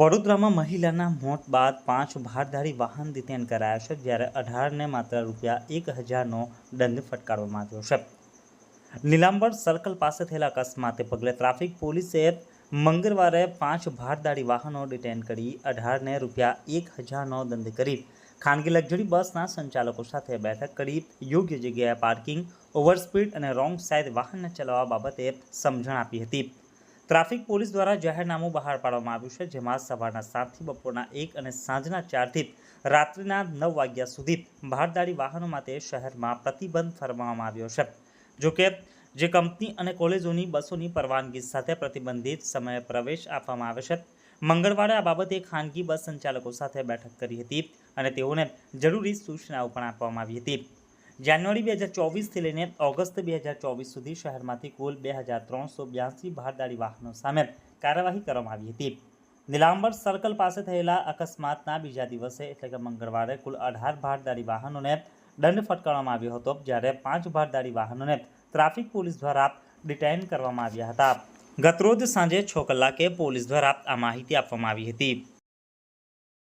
વડોદરામાં મહિલાના મોત બાદ પાંચ ભારધારી વાહન ડિટેન કરાયા છે, જ્યારે અઢારને માત્ર રૂપિયા એક હજારનો દંડ ફટકારવામાં આવ્યો છે. નીલાંબર સર્કલ પાસે થયેલા અકસ્માતે પગલે ટ્રાફિક પોલીસે મંગળવારે પાંચ ભારદારી વાહનો ડિટેન કરી અઢારને રૂપિયા એક હજારનો દંડ કરી. ખાનગી લક્ઝરી બસના સંચાલકો સાથે બેઠક કરી યોગ્ય જગ્યાએ પાર્કિંગ, ઓવરસ્પીડ અને રોંગ સાઇડ વાહન ચલાવવા બાબતે સમજણ આપી હતી. ટ્રાફિક પોલીસ દ્વારા જાહેરનામું બહાર પાડવામાં આવ્યું છે, જેમાં સવારના સાતથી બપોરના એક અને સાંજના ચારથી રાત્રિના નવ વાગ્યા સુધી ભારદારી વાહનો માટે શહેરમાં પ્રતિબંધ ફરમાવવામાં આવ્યો છે. જોકે, જે કંપની અને કોલેજોની બસોની પરવાનગી સાથે પ્રતિબંધિત સમયે પ્રવેશ આપવામાં આવે છે, મંગળવારે આ બાબતે ખાનગી બસ સંચાલકો સાથે બેઠક કરી હતી અને તેઓને જરૂરી સૂચનાઓ પણ આપવામાં આવી હતી. જાન્યુઆરી બે હજાર ચોવીસથી લઈને ઓગસ્ટ બે હજાર ચોવીસ સુધી શહેરમાંથી કુલ બે હજાર ત્રણસો બ્યાસી ભારદારી વાહનો સામે કાર્યવાહી કરવામાં આવી હતી. નીલાંબર સર્કલ પાસે થયેલા અકસ્માતના બીજા દિવસે એટલે કે મંગળવારે કુલ અઢાર ભારદારી વાહનોને દંડ ફટકારવામાં આવ્યો હતો, જ્યારે પાંચ ભારદારી વાહનોને ટ્રાફિક પોલીસ દ્વારા ડિટેન કરવામાં આવ્યા હતા. ગતરોજ સાંજે છ કલાકે પોલીસ દ્વારા આ માહિતી આપવામાં આવી હતી.